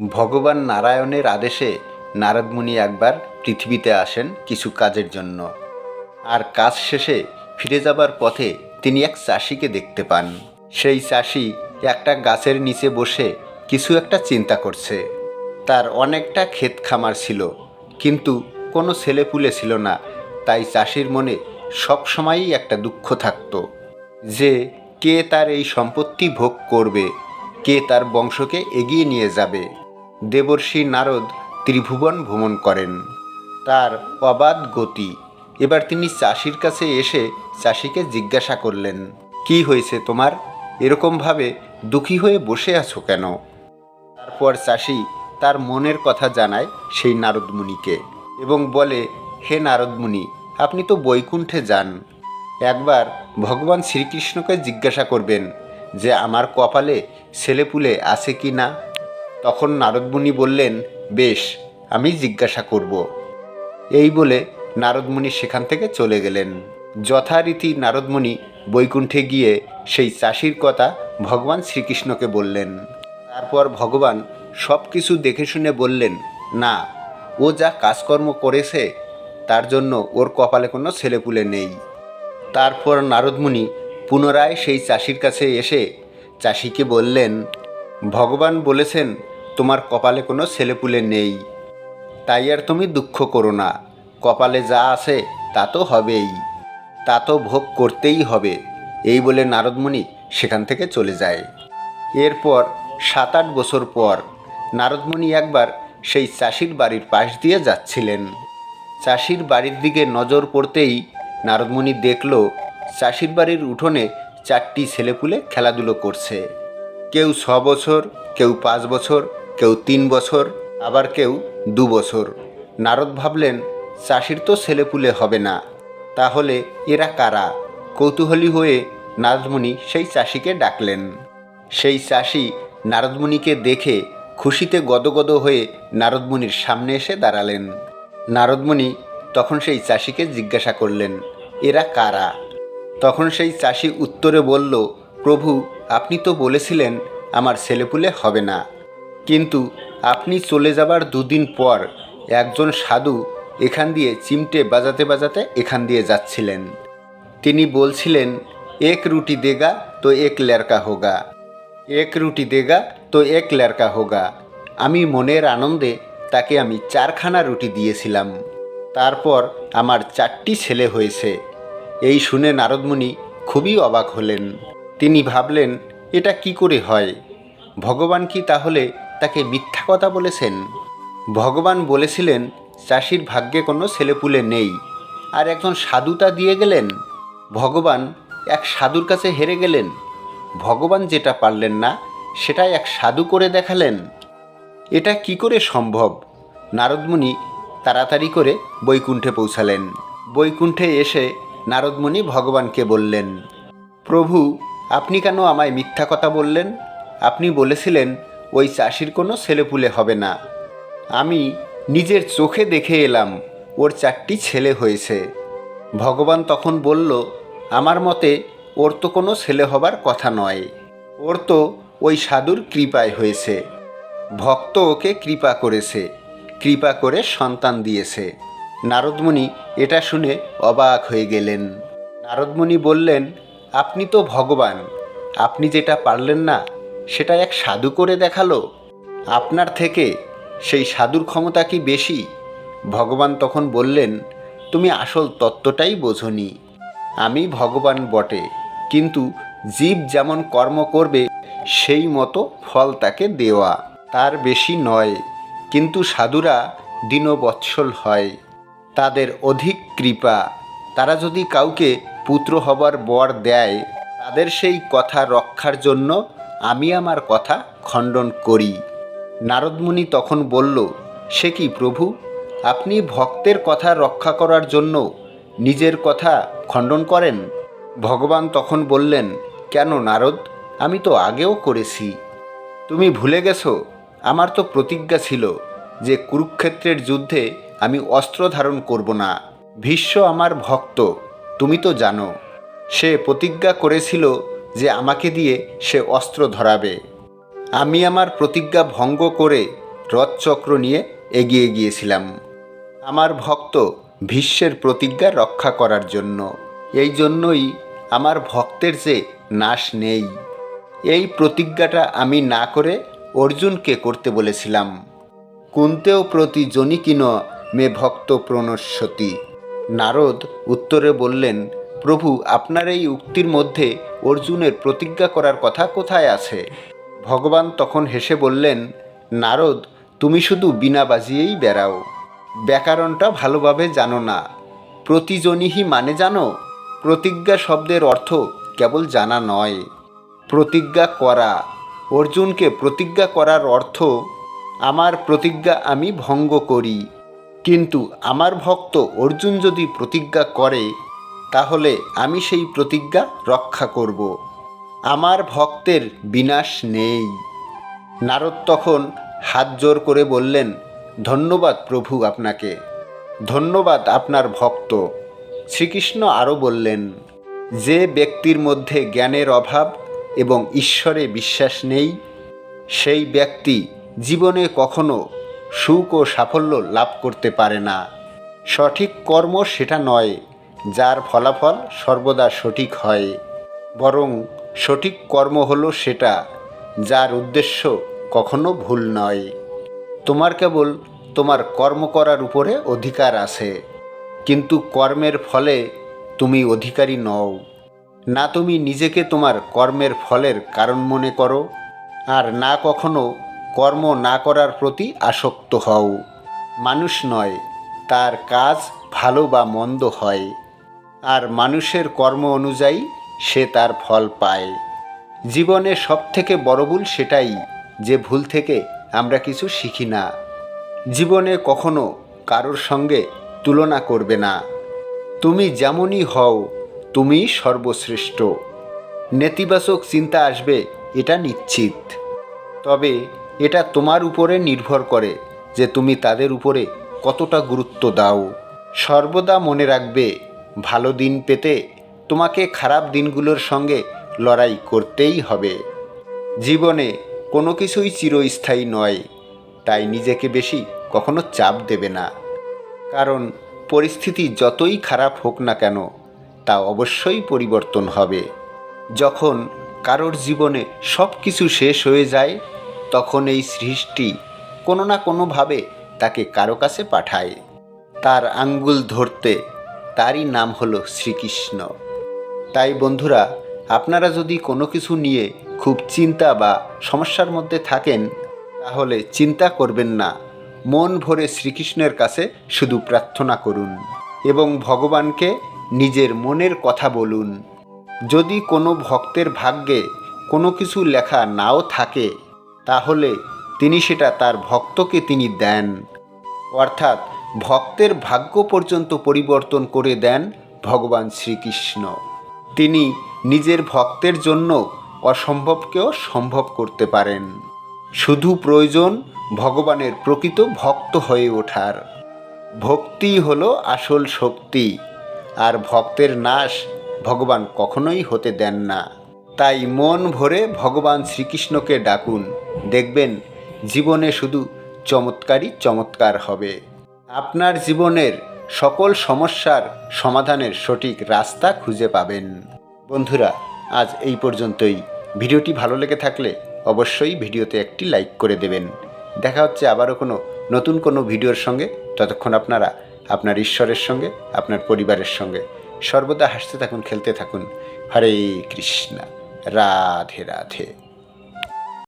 ভগবান নারায়ণের আদেশে নারদমুনি একবার পৃথিবীতে আসেন কিছু কাজের জন্য। আর কাজ শেষে ফিরে যাবার পথে তিনি এক চাষিকে দেখতে পান। সেই চাষি একটা গাছের নিচে বসে কিছু একটা চিন্তা করছে। তার অনেকটা ক্ষেত খামার ছিল, কিন্তু কোনো ছেলেপুলে ছিল না। তাই চাষির মনে সবসময়ই একটা দুঃখ থাকত যে, কে তার এই সম্পত্তি ভোগ করবে? কে তার বংশকে এগিয়ে নিয়ে যাবে? দেবর্ষি নারদ ত্রিভুবন ভ্রমণ করেন। তার অবাধ গতি। এবার তিনি চাষির কাছে এসে চাষিকে জিজ্ঞাসা করলেন, কি হয়েছে তোমার? এরকমভাবে দুঃখী হয়ে বসে আছো কেন? তারপর চাষি তার মনের কথা জানায় সেই নারদমুনিকে এবং বলে, হে নারদমুনি আপনি তো বৈকুণ্ঠে যান। একবার ভগবান শ্রীকৃষ্ণকে জিজ্ঞাসা করবেন যে, আমার কপালে ছেলেপুলে আছে কি না? তখন নারদমুনি বললেন, বেশ, আমি জিজ্ঞাসা করব। এই বলে নারদমুনি সেখান থেকে চলে গেলেন। যথারীতি নারদমুনি বৈকুণ্ঠে গিয়ে সেই চাষির কথা ভগবান শ্রীকৃষ্ণকে বললেন। তারপর ভগবান সব কিছু দেখে শুনে বললেন, না, ও যা কাজকর্ম করেছে, তার জন্য ওর কপালে কোনো ছেলেপুলে নেই। তারপর নারদমুনি পুনরায় সেই চাষির কাছে এসে চাষিকে বললেন, ভগবান বলেছেন তোমার কপালে কোনো ছেলেপুলে নেই। তাই আর তুমি দুঃখ করো না। কপালে যা আছে, তা তো হবেই। তা তো ভোগ করতেই হবে। এই বলে নারদমণি সেখান থেকে চলে যায়। এরপর সাত আট বছর পর নারদমণি একবার সেই চাষির বাড়ির পাশ দিয়ে যাচ্ছিলেন। চাষির বাড়ির দিকে নজর পড়তেই নারদমণি দেখল চাষির বাড়ির উঠোনে চারটি ছেলেপুলে খেলাধুলো করছে। কেউ ছ বছর, কেউ পাঁচ বছর কেউ তিন বছর, আবার কেউ দু বছর। নারদ ভাবলেন, চাষির তো ছেলেপুলে হবে না। তাহলে এরা কারা? কৌতূহলী হয়ে নারদমণি সেই চাষিকে ডাকলেন। সেই চাষি নারদমণিকে দেখে খুশিতে গদগদ হয়ে নারদমণির সামনে এসে দাঁড়ালেন। নারদমণি তখন সেই চাষিকে জিজ্ঞাসা করলেন, এরা কারা? তখন সেই চাষি উত্তরে বলল, প্রভু, আপনি তো বলেছিলেন আমার ছেলেপুলে হবে না। কিন্তু আপনি চলে যাবার দুদিন পর একজন সাধু এখান দিয়ে চিমটে বাজাতে বাজাতে এখান দিয়ে যাচ্ছিলেন। তিনি বলছিলেন, এক রুটি দেগা তো এক লেরকা হোগা। এক রুটি দেগা তো এক লেরকা হোগা। আমি মনের আনন্দে তাকে আমি চারখানা রুটি দিয়েছিলাম। তারপর আমার চারটি ছেলে হয়েছে। এই শুনে নারদমুনি খুবই অবাক হলেন। তিনি ভাবলেন, এটা কি করে হয়? ভগবান কি তাহলে তাকে মিথ্যা কথা বলেছেন। ভগবান বলেছিলেন, চাষির ভাগ্যে কোনো ছেলেপুলে নেই। আর একজন সাধু তা দিয়ে গেলেন? ভগবান এক সাধুর কাছে হেরে গেলেন। ভগবান যেটা পারলেন না, সেটাই এক সাধু করে দেখালেন। এটা কি করে সম্ভব? নারদমুনি তাড়াতাড়ি করে বৈকুণ্ঠে পৌঁছালেন। বৈকুণ্ঠে এসে নারদমুনি ভগবানকে বললেন, প্রভু, আপনি কেন আমায় মিথ্যা কথা বললেন? আপনি বলেছিলেন ওই চাষির কোনো ছেলেপুলে হবে না। আমি নিজের চোখে দেখে এলাম, ওর চারটি ছেলে হয়েছে। ভগবান তখন বলল, আমার মতে ওর তো কোনো ছেলে হবার কথা নয়। ওর তো ওই সাধুর কৃপায় হয়েছে। ভক্ত ওকে কৃপা করেছে, কৃপা করে সন্তান দিয়েছে। নারদমণি এটা শুনে অবাক হয়ে গেলেন। নারদমণি বললেন, আপনি তো ভগবান, আপনি যেটা পারলেন না সেটা এক সাধু করে দেখাল? আপনার থেকে সেই সাধুর ক্ষমতা কি বেশি? ভগবান তখন বললেন, তুমি আসল তত্ত্বটাই বোঝনি। আমি ভগবান বটে, কিন্তু জীব যেমন কর্ম করবে, সেই মতো ফল তাকে দেওয়া। তার বেশি নয়, কিন্তু সাধুরা দীনবৎসল হয়। তাদের অধিক কৃপা। তারা যদি কাউকে পুত্র হবার বর দেয়, তাদের সেই কথা রক্ষার জন্য আমি আমার কথা খণ্ডন করি। নারদমুনি তখন বলল, সে কি প্রভু? আপনি ভক্তের কথা রক্ষা করার জন্য নিজের কথা খণ্ডন করেন? ভগবান তখন বললেন, কেন নারদ? আমি তো আগেও করেছি। তুমি ভুলে গেছো? আমার তো প্রতিজ্ঞা ছিল যে কুরুক্ষেত্রের যুদ্ধে আমি অস্ত্র ধারণ করব না। ভীষ্ম আমার ভক্ত, তুমি তো জানো। সে প্রতিজ্ঞা করেছিল যে আমাকে দিয়ে সে অস্ত্র ধরাবে। আমি আমার প্রতিজ্ঞা ভঙ্গ করে রথচক্র নিয়ে এগিয়ে গিয়েছিলাম। আমার ভক্ত ভীষ্মের প্রতিজ্ঞা রক্ষা করার জন্য। এই জন্যই আমার ভক্তের যে নাশ নেই। এই প্রতিজ্ঞাটা আমি না করে অর্জুনকে করতে বলেছিলাম। কুন্তেও প্রতি জনিকিন মে ভক্ত প্রণস্বতী নারদ উত্তরে বললেন প্রভু, আপনার এই উক্তির মধ্যে অর্জুনের প্রতিজ্ঞা করার কথা কোথায় আছে? ভগবান তখন হেসে বললেন, নারদ, তুমি শুধু বিনা বাজিয়েই বেড়াও। ব্যাকরণটা ভালোভাবে জানো না। প্রতিজনিহি মানে জানো? প্রতিজ্ঞা শব্দের অর্থ কেবল জানা নয়। প্রতিজ্ঞা করা। অর্জুনকে প্রতিজ্ঞা করার অর্থ, আমার প্রতিজ্ঞা আমি ভঙ্গ করি। কিন্তু আমার ভক্ত অর্জুন যদি প্রতিজ্ঞা করে তাহলে আমি সেই প্রতিজ্ঞা রক্ষা করব। আমার ভক্তের বিনাশ নেই। নারদ তখন হাত জোর করে বললেন, ধন্যবাদ প্রভু আপনাকে। ধন্যবাদ আপনার ভক্ত। শ্রীকৃষ্ণ আরও বললেন, যে ব্যক্তির মধ্যে জ্ঞানের অভাব এবং ঈশ্বরে বিশ্বাস নেই, সেই ব্যক্তি জীবনে কখনো সুখ ও সাফল্য লাভ করতে পারে না। সঠিক কর্ম সেটা নয় যার ফলাফল সর্বদা সঠিক হয়। বরং সঠিক কর্ম হলো সেটা, যার উদ্দেশ্য কখনো ভুল নয়। তোমার কেবল তোমার কর্ম করার উপরে অধিকার আছে। কিন্তু কর্মের ফলে তুমি অধিকারী নও। না তুমি নিজেকে তোমার কর্মের ফলের কারণ মনে করো, আর না কখনো কর্ম না করার প্রতি আসক্ত হও। মানুষ নয়, তার কাজ ভালো বা মন্দ হয়। আর মানুষের কর্ম অনুযায়ী সে তার ফল পায়। জীবনে সবথেকে বড় ভুল সেটাই যে ভুল থেকে আমরা কিছু শিখি না। জীবনে কখনো কারোর সঙ্গে তুলনা করবে না। তুমি যেমনই হও তুমি সর্বশ্রেষ্ঠ। নেতিবাচক চিন্তা আসবে, এটা নিশ্চিত। তবে এটা তোমার উপরে নির্ভর করে যে তুমি তাদের উপরে কতটা গুরুত্ব দাও। সর্বদা মনে রাখবে ভালো দিন পেতে তোমাকে খারাপ দিনগুলোর সঙ্গে লড়াই করতেই হবে। জীবনে কোনো কিছুই চিরস্থায়ী নয়, তাই নিজেকে বেশি কখনো চাপ দেবে না। কারণ পরিস্থিতি যতই খারাপ হোক না কেন, তা অবশ্যই পরিবর্তন হবে। যখন কারোর জীবনে সব কিছু শেষ হয়ে যায়, তখন এই সৃষ্টি কোনো না কোনোভাবে তাকে কারও কাছে পাঠায়। তার আঙ্গুল ধরতে তারই নাম হলো শ্রীকৃষ্ণ। তাই বন্ধুরা, আপনারা যদি কোনো কিছু নিয়ে খুব চিন্তা বা সমস্যার মধ্যে থাকেন, তাহলে চিন্তা করবেন না। মন ভরে শ্রীকৃষ্ণের কাছে শুধু প্রার্থনা করুন এবং ভগবানকে নিজের মনের কথা বলুন। যদি কোনো ভক্তের ভাগ্যে কোনো কিছু লেখা নাও থাকে, তাহলে তিনি সেটা তার ভক্তকে তিনি দেন। অর্থাৎ ভক্তের ভাগ্য পর্যন্ত পরিবর্তন করে দেন ভগবান শ্রীকৃষ্ণ। তিনি নিজের ভক্তের জন্য অসম্ভবকেও সম্ভব করতে পারেন। শুধু প্রয়োজন ভগবানের প্রকৃত ভক্ত হয়ে ওঠার। ভক্তি হল আসল শক্তি, আর ভক্তের নাশ ভগবান কখনোই হতে দেন না। তাই মন ভরে ভগবান শ্রীকৃষ্ণকে ডাকুন, দেখবেন জীবনে শুধু চমৎকারই চমৎকার হবে। আপনার জীবনের সকল সমস্যার সমাধানের সঠিক রাস্তা খুঁজে পাবেন। বন্ধুরা, আজ এই পর্যন্তই। ভিডিওটি ভালো লেগে থাকলে অবশ্যই ভিডিওতে একটি লাইক করে দেবেন। দেখা হচ্ছে আবারও কোনো নতুন কোনো ভিডিওর সঙ্গে। ততক্ষণ আপনারা আপনার ঈশ্বরের সঙ্গে, আপনার পরিবারের সঙ্গে। সর্বদা হাসতে থাকুন, খেলতে থাকুন। হরে কৃষ্ণ। রাধে রাধে।